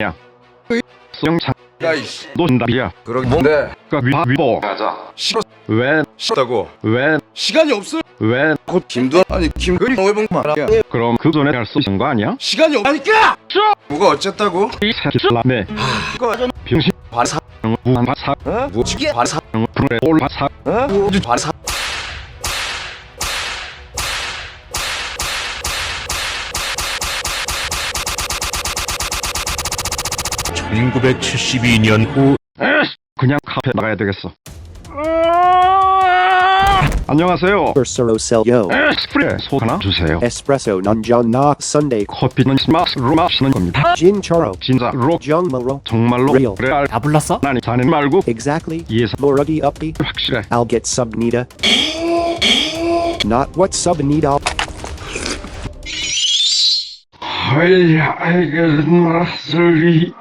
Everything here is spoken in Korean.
야. 수영장. 야이씨. 놓는다비야 그러게 뭔데. 그 위보 가자. 싫어. 왜 싫다고. 왜, 시간이 없어 왜, 곧 김도 아니 김그리 왜본 말이야? 그럼 그 전에 할 수 있는 거 아니야? 시간이 없다니까! 뭐가 어쨌다고? 이 새끼 라네. 이거 병신. 반사. 무한바사. 어? 뭐 지게 반사. 불에 올바사. 어? 뭐 반사 1972년 후 그냥 카페 나가야 되겠어 안녕하세요 Ursuro yo. 에스프레 소 하나 주세요 Espresso non John na Sunday. 커피는 맛으로 마시는 겁니다 Gin choro. 진짜로 maro. 정말로 Real. 레알 다 불렀어? 아니 자네 말고 Exactly. 이해서 Loradi uppy. 확실해 I'll get sub Nita. Not what sub Nita. 헐 알겠는 맛을 위